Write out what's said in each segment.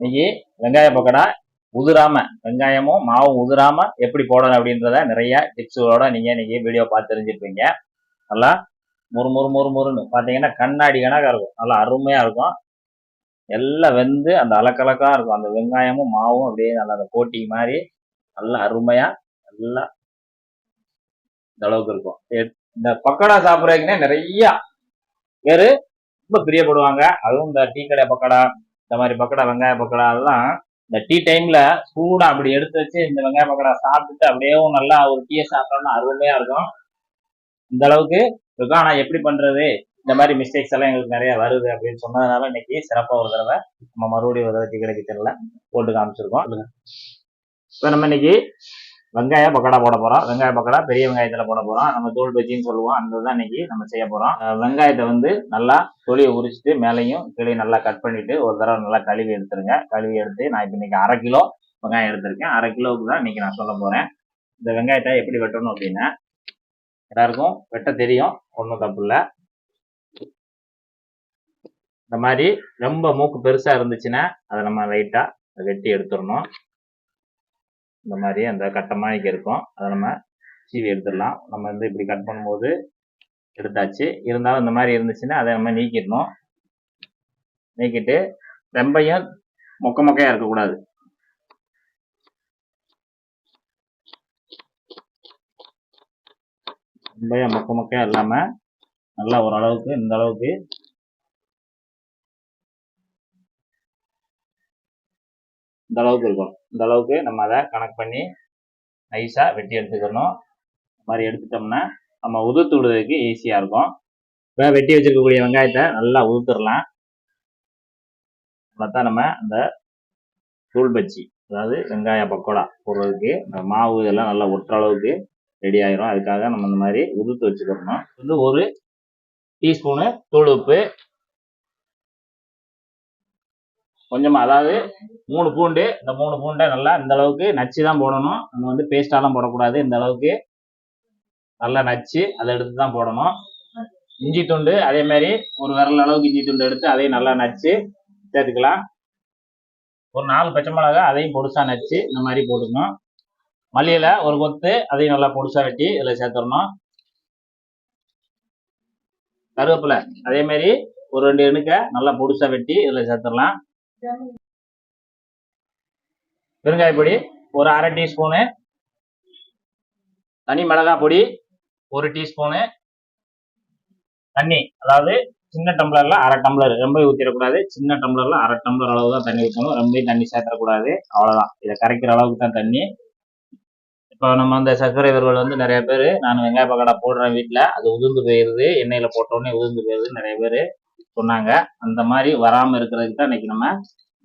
இன்னைக்கு வெங்காய பக்கோடா உதிராம வெங்காயமும் மாவும் உதிராம எப்படி போடணும் அப்படின்றத நிறைய டிப்ஸுகளோட நீங்க இன்னைக்கு வீடியோ பார்த்து தெரிஞ்சிருப்பீங்க. நல்லா முறு முறு முறு முறுன்னு. பார்த்தீங்கன்னா கண்ணாடி கணக்காக இருக்கும். நல்லா அருமையா இருக்கும். எல்லாம் வெந்து அந்த அலக்கலக்காக இருக்கும். அந்த வெங்காயமும் மாவும் அப்படியே நல்லா அந்த போட்டி மாதிரி நல்லா அருமையா நல்லா இந்த அளவுக்கு இருக்கும். இந்த பக்கோடா சாப்பிட்றதுக்குன்னே நிறைய பேர் ரொம்ப பிரியப்படுவாங்க. அதுவும் இந்த டீ கடை பக்கோடா இந்த மாதிரி பக்கோடா வெங்காய பக்கோடா எல்லாம் இந்த டீ டைம்ல சூடா அப்படி எடுத்து வச்சு இந்த வெங்காய பக்கோடா சாப்பிட்டுட்டு அப்படியே நல்லா ஒரு டீயை சாப்பிட்டோம்னா அருமையா இருக்கும். இந்த அளவுக்கு இருக்கும். ஆனா எப்படி பண்றது? இந்த மாதிரி மிஸ்டேக்ஸ் எல்லாம் எங்களுக்கு நிறைய வருது அப்படின்னு சொன்னதுனால இன்னைக்கு சிறப்பாக ஒரு தடவை நம்ம மறுபடியும் ஒரு தடவை கிடைக்க தெரியல. போட்டு காமிச்சிருக்கோம். இப்போ நம்ம இன்னைக்கு வெங்காய பக்கோடா போட போறோம். வெங்காய பக்கோடா பெரிய வெங்காயத்துல போட போறோம். நம்ம தோல் பஜ்ஜின்னு சொல்லுவோம். அந்த தான் இன்னைக்கு நம்ம செய்ய போறோம். வெங்காயத்தை வந்து நல்லா தொலியை உரிச்சிட்டு மேலையும் கீழே நல்லா கட் பண்ணிட்டு ஒரு தடவை நல்லா கழுவி எடுத்துருங்க. கழுவி எடுத்து நான் இப்போ இன்னைக்கு அரை கிலோ வெங்காயம் எடுத்திருக்கேன். அரை கிலோவுக்கு தான் இன்னைக்கு நான் சொல்ல போறேன். இந்த வெங்காயத்தை எப்படி வெட்டணும் அப்படின்னா எல்லாருக்கும் வெட்ட தெரியும். ஒன்றும் தப்பு இல்லை. இந்த மாதிரி ரொம்ப மூக்கு பெருசா இருந்துச்சுன்னா அதை நம்ம லைட்டா வெட்டி எடுத்துடணும். இந்த மாதிரி அந்த கட்டமாய்க்கு இருக்கும். அதை நம்ம சீவி எடுத்துடலாம். நம்ம வந்து இப்படி கட் பண்ணும்போது எடுத்தாச்சு. இருந்தாலும் இந்த மாதிரி இருந்துச்சுன்னா அதை நம்ம நீக்கிடணும். நீக்கிட்டு ரொம்பையும் மொக்க மொக்கையா இருக்கக்கூடாது. ரொம்பையும் மொக்க மொக்கையாக இல்லாம நல்லா ஓரளவுக்கு இந்த அளவுக்கு இந்த அளவுக்கு இருக்கும் இந்த அளவுக்கு நம்ம அதை கணக்கு பண்ணி நைஸாக வெட்டி எடுத்துக்கணும். இந்த மாதிரி எடுத்துட்டோம்னா நம்ம உதுத்து விடுறதுக்கு ஈஸியாக இருக்கும். இப்போ வெட்டி வச்சிருக்கக்கூடிய வெங்காயத்தை நல்லா உதுத்துடலாம். தான் நம்ம அந்த தூள் பச்சி அதாவது வெங்காய பக்கோடா போடுறதுக்கு இந்த மாவு இதெல்லாம் நல்லா ஒட்டுற அளவுக்கு ரெடி ஆயிரும். அதுக்காக நம்ம இந்த மாதிரி உதுத்து வச்சுக்கிறணும் வந்து ஒரு டீஸ்பூனு தூள் உப்பு கொஞ்சமாக அதாவது மூணு பூண்டு இந்த மூணு பூண்டை நல்லா இந்த அளவுக்கு நச்சு தான் போடணும். நம்ம வந்து பேஸ்டாலாம் போடக்கூடாது. இந்த அளவுக்கு நல்லா நச்சு அதை எடுத்து தான் போடணும். இஞ்சி துண்டு அதே மாதிரி ஒரு விரல் அளவுக்கு இஞ்சி துண்டு எடுத்து அதையும் நல்லா நச்சு சேர்த்துக்கலாம். ஒரு நாலு பச்சை மிளகா அதையும் பொடுசாக நச்சு இந்த மாதிரி போட்டுக்கணும். மல்லியில் ஒரு கொத்து அதையும் நல்லா பொடிசாக வெட்டி இதில் சேர்த்துடணும். கருவேப்பிலை அதே மாதிரி ஒரு ரெண்டு எண்ணுக்கை நல்லா பொடிசாக வெட்டி இதில் சேர்த்துடலாம். பெருங்காய பொடி ஒரு அரை டீஸ்பூனு தனி மிளகாய் பொடி ஒரு டீஸ்பூனு தண்ணி அதாவது சின்ன டம்ளர்ல அரை டம்ளர் ரொம்ப ஊற்றிடக்கூடாது சின்ன டம்ளர்ல அரை டம்ளர் அளவு தான் தண்ணி ஊற்றணும் ரொம்ப தண்ணி சேர்த்துடக்கூடாது. அவ்வளோதான் இதை கரைக்கிற அளவுக்கு தான் தண்ணி. இப்போ நம்ம அந்த சர்க்கரை வறுவல் வந்து நிறைய பேர் நான் வெங்காய பக்கோடா போடுறேன் வீட்டில் அது உதிர்ந்து போயிடுது எண்ணெயில் போட்டோடனே உதிர்ந்து போயிடுது நிறைய பேர் சொன்னாங்க. அந்த மாதிரி வராமல் இருக்கிறதுக்கு தான் இன்னைக்கு நம்ம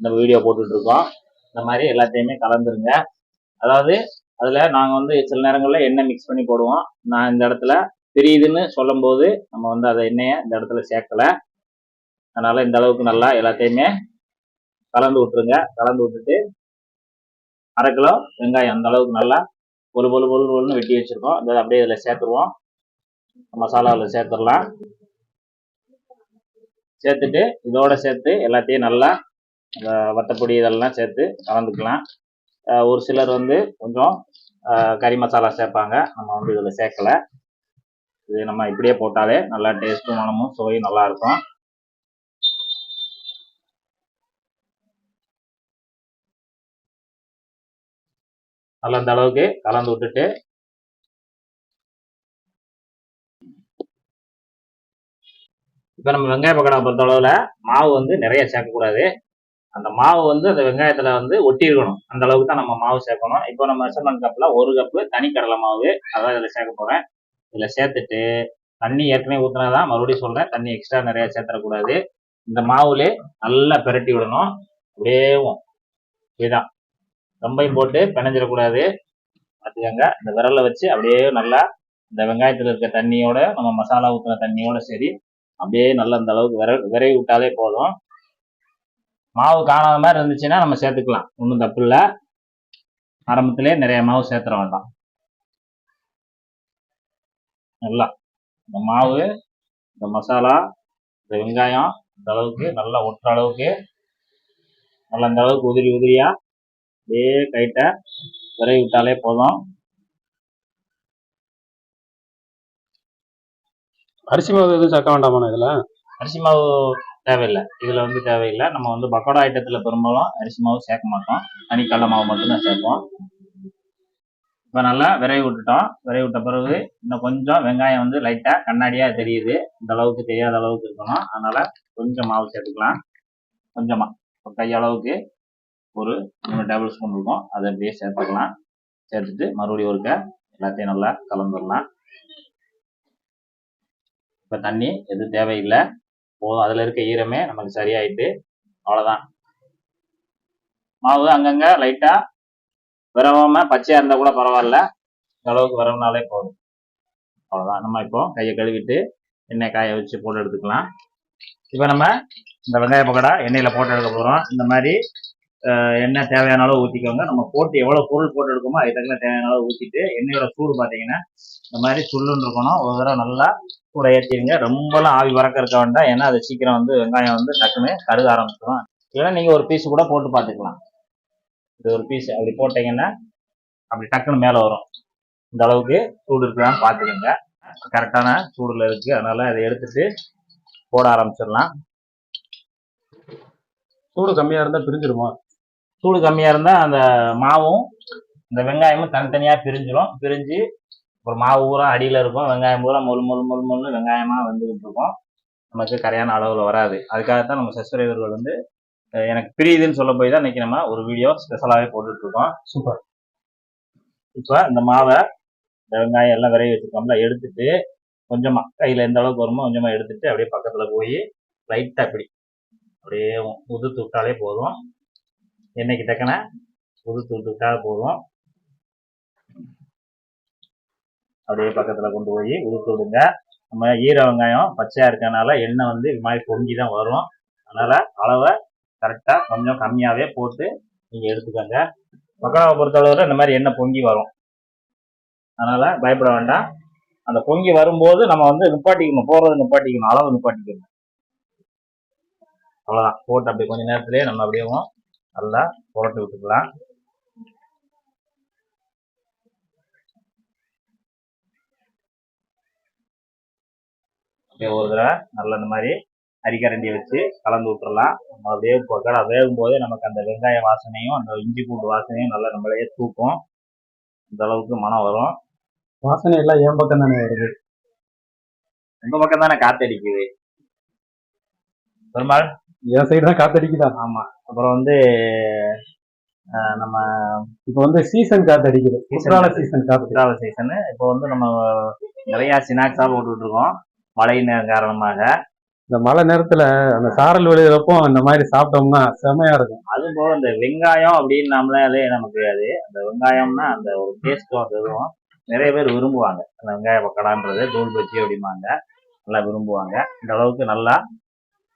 இந்த வீடியோ போட்டுட்ருக்கோம் இந்த மாதிரி எல்லாத்தையுமே கலந்துருங்க. அதாவது அதில் நாங்கள் வந்து சில நேரங்களில் எண்ணெய் மிக்ஸ் பண்ணி போடுவோம். நான் இந்த இடத்துல தெரியுதுன்னு சொல்லும்போது நம்ம வந்து அதை எண்ணெயை இந்த இடத்துல சேர்க்கல. அதனால் இந்த அளவுக்கு நல்லா எல்லாத்தையுமே கலந்து விட்டுருங்க. கலந்து விட்டுட்டு அரை கிலோ வெங்காயம் அந்த அளவுக்கு நல்லா பொழு பொழு பொழு பொழுன்னு வெட்டி வச்சுருக்கோம். அதை அப்படியே இதில் சேர்த்துருவோம். மசாலாவில் சேர்த்துடலாம். சேர்த்துட்டு இதோட சேர்த்து எல்லாத்தையும் நல்லா அந்த வத்தப்பொடி இதெல்லாம் சேர்த்து கலந்துக்கலாம். ஒரு சிலர் வந்து கொஞ்சம் கறி மசாலா சேர்ப்பாங்க. நம்ம வந்து இதில் சேர்க்கல. இது நம்ம இப்படியே போட்டாலே நல்லா டேஸ்ட்டும் மனமும் சுவையும் நல்லாயிருக்கும் நல்ல நல்லா அளவுக்கு கலந்து விட்டுட்டு இப்போ நம்ம வெங்காய பக்கோடா பொறுத்த அளவில் மாவு வந்து நிறைய சேர்க்கக்கூடாது. அந்த மாவு வந்து அந்த வெங்காயத்தில் வந்து ஒட்டி இருக்கணும் அந்த அளவுக்கு தான் நம்ம மாவு சேர்க்கணும். இப்போ நம்ம மெஷர்மெண்ட் கப்பில் ஒரு கப்பு தனி கடலை மாவு அதான் இதில் சேர்க்க போகிறேன் இதில் சேர்த்துட்டு தண்ணி ஏற்கனவே ஊற்றினா தான் மறுபடியும் சொல்கிறேன் தண்ணி எக்ஸ்ட்ரா நிறைய சேர்த்துடக்கூடாது. இந்த மாவுலே நல்லா பிரட்டி விடணும். அப்படியே இதுதான் ரொம்பையும் போட்டு பிணைஞ்சிடக்கூடாது. பார்த்துக்கோங்க இந்த விரலை வச்சு அப்படியே நல்லா இந்த வெங்காயத்தில் இருக்க தண்ணியோட நம்ம மசாலா ஊற்றின தண்ணியோட சரி அப்படியே நல்லா அந்த அளவுக்கு விர விரைவி விட்டாலே போதும். மாவு காணாத மாதிரி இருந்துச்சுன்னா நம்ம சேர்த்துக்கலாம். ஒன்றும் தப்பு இல்லை. ஆரம்பத்திலே நிறைய மாவு சேர்த்துற வேண்டாம். நல்லா. இந்த மாவு இந்த மசாலா இந்த வெங்காயம் இந்த அளவுக்கு நல்லா ஒட்டுற அளவுக்கு நல்லா அந்த அளவுக்கு உதிரி உதிரியா அப்படியே கைட்ட விரைவி விட்டாலே போதும். அரிசி மாவு எதுவும் சேர்க்க வேண்டாமா இதுல? அரிசி மாவு தேவையில்லை. இதுல வந்து தேவையில்லை. நம்ம வந்து பக்கோடா ஐட்டத்துல பெரும்பாலும் அரிசி மாவு சேர்க்க மாட்டோம். தனி கடலை மாவு மட்டும்தான் சேர்ப்போம். இப்போ நல்லா விரைவி விட்டுட்டோம். விரைவி விட்ட பிறகு இன்னும் கொஞ்சம் வெங்காயம் வந்து லைட்டா கண்ணாடியா தெரியுது. இந்த அளவுக்கு தெரியாத அளவுக்கு இருக்கணும். அதனால கொஞ்சம் மாவு சேர்த்துக்கலாம். கொஞ்சமா. கையளவுக்கு ஒரு மூணு டேபிள் ஸ்பூன் இருக்கும். அதை அப்படியே சேர்த்துக்கலாம். சேர்த்துட்டு மறுபடியும் ஒருக்க எல்லாத்தையும் நல்லா கலந்துடலாம். இப்போ தண்ணி எதுவும் தேவையில்லை. போதும். அதில் இருக்க ஈரமே நமக்கு சரியாயிட்டு அவ்வளோதான் மாவு அங்கங்க லைட்டா விரவாம பச்சையா இருந்தா கூட பரவாயில்ல. இந்த அளவுக்கு வரவுனாலே போதும். அவ்வளோதான் நம்ம இப்போ கையை கழுவிட்டு எண்ணெய் காய வச்சு போட்டு எடுத்துக்கலாம். இப்போ நம்ம இந்த வெங்காய பக்கோடா எண்ணெயில் போட்டு எடுக்க போகிறோம் இந்த மாதிரி என்ன எண்ணெய் தேவையான அளவு ஊற்றிக்கோங்க நம்ம போட்டு எவ்வளோ பொருள் போட்டு எடுக்கோமோ அதுக்கு தகுந்த தேவையான அளவு ஊற்றிட்டு எண்ணெயோட சூடு பார்த்தீங்கன்னா இந்த மாதிரி சுள்ளுன்னு இருக்கணும். ஒரு தடவை நல்லா கூட ஏற்றிடுங்க ரொம்பலாம் ஆவி பறக்க இருக்க வேண்டாம். ஏன்னா அது சீக்கிரம் வந்து வெங்காயம் வந்து டக்குன்னு கருக ஆரம்பிச்சிடும் இல்லைன்னா நீங்கள் ஒரு பீஸ் கூட போட்டு பார்த்துக்கலாம் இது ஒரு பீஸ் அப்படி போட்டிங்கன்னா அப்படி டக்குன்னு மேலே வரும். இந்த அளவுக்கு சூடு இருக்குதான்னு பார்த்துக்கோங்க கரெக்டான சூடில் இருக்குது அதனால் அதை எடுத்துட்டு போட ஆரம்பிச்சிடலாம். சூடு கம்மியாக இருந்தால் பிரிஞ்சிருமா? சூடு கம்மியாக இருந்தால் அந்த மாவும் இந்த வெங்காயமும் தனித்தனியாக பிரிஞ்சிடும் பிரிஞ்சு ஒரு மாவு பூரா அடியில் இருக்கும். வெங்காயம் பூரா மொல் மொல் மொல் மொல்னு வெங்காயமாக வந்துகிட்டு இருக்கும். நமக்கு கரையான அளவில் வராது. அதுக்காகத்தான் நம்ம சப்ஸ்கிரைபர்கள் வந்து எனக்கு பிரியுதுன்னு சொல்ல போய் தான் இன்னைக்கு நம்ம ஒரு வீடியோ ஸ்பெஷலாகவே போட்டுட்டு இருக்கோம். சூப்பர். இப்போ இந்த மாவை இந்த வெங்காயம் எல்லாம் விரைவி வச்சுருக்கோம்ல எடுத்துட்டு கொஞ்சமா கையில் எந்த அளவுக்கு வருமோ கொஞ்சமா எடுத்துட்டு அப்படியே பக்கத்துல போய் லைட்டா இப்படி அப்படியே உதுத்து விட்டாலே போதும். எண்ணெய்க்கு தக்கன உதுத்து விட்டுவிட்டாலே போதும் அப்படியே பக்கத்தில் கொண்டு போய் உதுத்து விடுங்க நம்ம ஈர வெங்காயம் பச்சையாக இருக்கனால எண்ணெய் வந்து இது மாதிரி பொங்கி தான் வரும். அதனால் அளவை கரெக்டாக கொஞ்சம் கம்மியாகவே போட்டு நீங்கள் எடுத்துக்கோங்க. பக்கோடாவை பொறுத்தளவில் இந்த மாதிரி எண்ணெய் பொங்கி வரும். அதனால் பயப்பட வேண்டாம். அந்த பொங்கி வரும்போது நம்ம வந்து நிப்பாட்டிக்கணும். போடுறது நிப்பாட்டிக்கணும். அளவு நிப்பாட்டிக்கணும். அவ்வளோதான் போட்டு அப்படியே கொஞ்சம் நேரத்துலேயே நம்ம அப்படியே நல்லா புரட்டி விட்டுக்கலாம். அப்படியே ஒரு தடவை நல்லா இந்த மாதிரி அரிக்கரண்டியை வச்சு கலந்து விட்டுறலாம். நம்ம அப்படியே பக்கடா வேகும் போதே நமக்கு அந்த வெங்காய வாசனையும் அந்த இஞ்சி பூண்டு வாசனையும் நல்லா நம்மளையே தூக்கும். இந்த அளவுக்கு மனம் வரும். வாசனை எல்லாம் என் பக்கம் தானே வருது. உங்க பக்கம் தானே காத்தடிக்குது. பெருமாள்? என் சைடு தான் காத்தடிக்குதா? ஆமா. அப்புறம் வந்து நம்ம இப்ப வந்து சீசன் காத்தடிக்குது குற்றால சீசன் காத்து. குற்றால சீசனு இப்போ வந்து நம்ம நிறைய ஸ்நாக்ஸா போட்டுட்டு இருக்கோம் மழை நேரம் காரணமாக. இந்த மழை நேரத்துல அந்த சாரல் விழுகிறப்போ இந்த மாதிரி சாப்பிட்டோம்னா செமையா இருக்கும். அது போக இந்த வெங்காயம் அப்படின்னு நம்மளாலே நமக்கு அது அந்த வெங்காயம்னா அந்த ஒரு டேஸ்ட்டும் அந்த இதுவும் நிறைய பேர் விரும்புவாங்க. அந்த வெங்காய பக்கடான்றது தூள் பச்சி அப்படிம்பாங்க. நல்லா விரும்புவாங்க. இந்த அளவுக்கு நல்லா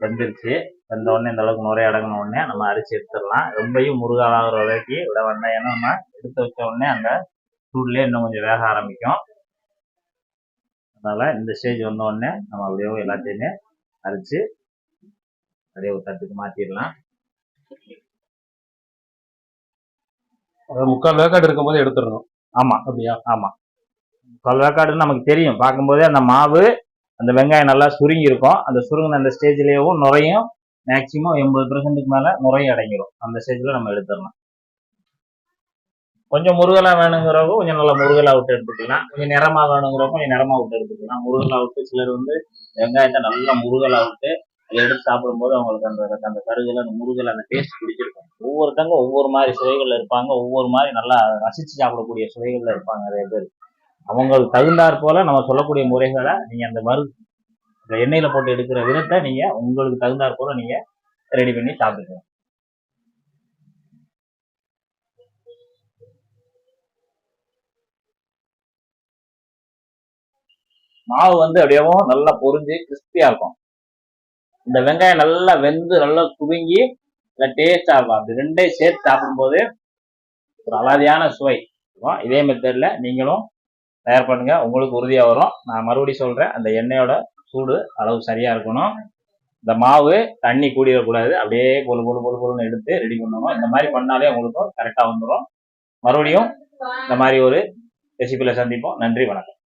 வெந்துருச்சு. வெந்த உடனே இந்த அளவுக்கு நுரைய அடங்கின உடனே நம்ம அரிசி எடுத்துடலாம். ரொம்பையும் முருகாகிற வரைக்கும் விட வேண்டாம் ஏன்னா நம்ம எடுத்து வச்ச உடனே அந்த சூட்லேயே இன்னும் கொஞ்சம் வேக ஆரம்பிக்கும். அதனால இந்த ஸ்டேஜ் வந்த உடனே நம்ம அப்படியே எல்லாத்தையுமே அரிச்சு அப்படியே ஒரு தட்டுக்கு மாத்திடலாம். அது முக்கால் வேக்காடு இருக்கும்போது எடுத்துடணும். ஆமா. அப்படியா? ஆமா. கல்வேக்காடுன்னு நமக்கு தெரியும். பார்க்கும்போதே அந்த மாவு அந்த வெங்காயம் நல்லா சுருங்கி இருக்கும். அந்த சுருங்கின அந்த ஸ்டேஜ்லயும் நுரையும் மேக்சிமம் எண்பது பெர்சன்ட்டுக்கு மேலே நுரையும் அடங்கிடும் அந்த ஸ்டேஜில் நம்ம எடுத்துடலாம். கொஞ்சம் முருகலா வேணுங்கிறவங்க கொஞ்சம் நல்லா முருகலா விட்டு எடுத்துக்கலாம். கொஞ்சம் நிறமா வேணுங்கிறவங்க கொஞ்சம் நிறமா விட்டு எடுத்துக்கலாம். முருகலாக விட்டு சிலர் வந்து வெங்காயத்தை நல்லா முருகலா விட்டு எடுத்து சாப்பிடும்போது அவங்களுக்கு அந்த அந்த கருகில் அந்த முருகல் அந்த டேஸ்ட் பிடிச்சிருக்கும். ஒவ்வொருத்தங்க ஒவ்வொரு மாதிரி சுவைகள்ல இருப்பாங்க. ஒவ்வொரு மாதிரி நல்லா ரசிச்சு சாப்பிடக்கூடிய சுவைகள்ல இருப்பாங்க நிறைய பேர். அவங்களுக்கு தகுந்தாற் போல நம்ம சொல்லக்கூடிய முறைகளை நீங்க அந்த மரு எண்ணெயில போட்டு எடுக்கிற விதத்தை நீங்க உங்களுக்கு தகுந்தாற் போல நீங்க ரெடி பண்ணி சாப்பிட்டுக்கலாம். மாவு வந்து அப்படியேவும் நல்லா பொரிஞ்சு கிறிஸ்பியா இருக்கும். இந்த வெங்காயம் நல்லா வெந்து நல்லா குவிங்கி நல்லா டேஸ்டா இருக்கும். அப்படி ரெண்டே சேர்த்து சாப்பிடும்போது ஒரு அலாதியான சுவை. இருக்கும் இதே மெத்தட்ல நீங்களும் தயார் பண்ணுங்க. உங்களுக்கு உறுதியா வரும். நான் மறுபடியும் சொல்றேன். அந்த எண்ணெயோட சூடு அளவு சரியா இருக்கணும். இந்த மாவு தண்ணி கூடிடக்கூடாது அப்படியே பொழு பொழு பொழு பொழுன்னு எடுத்து ரெடி பண்ணணும். இந்த மாதிரி பண்ணாலே உங்களுக்கும் கரெக்டாக வந்துடும் மறுபடியும் இந்த மாதிரி ஒரு ரெசிபியில் சந்திப்போம். நன்றி வணக்கம்.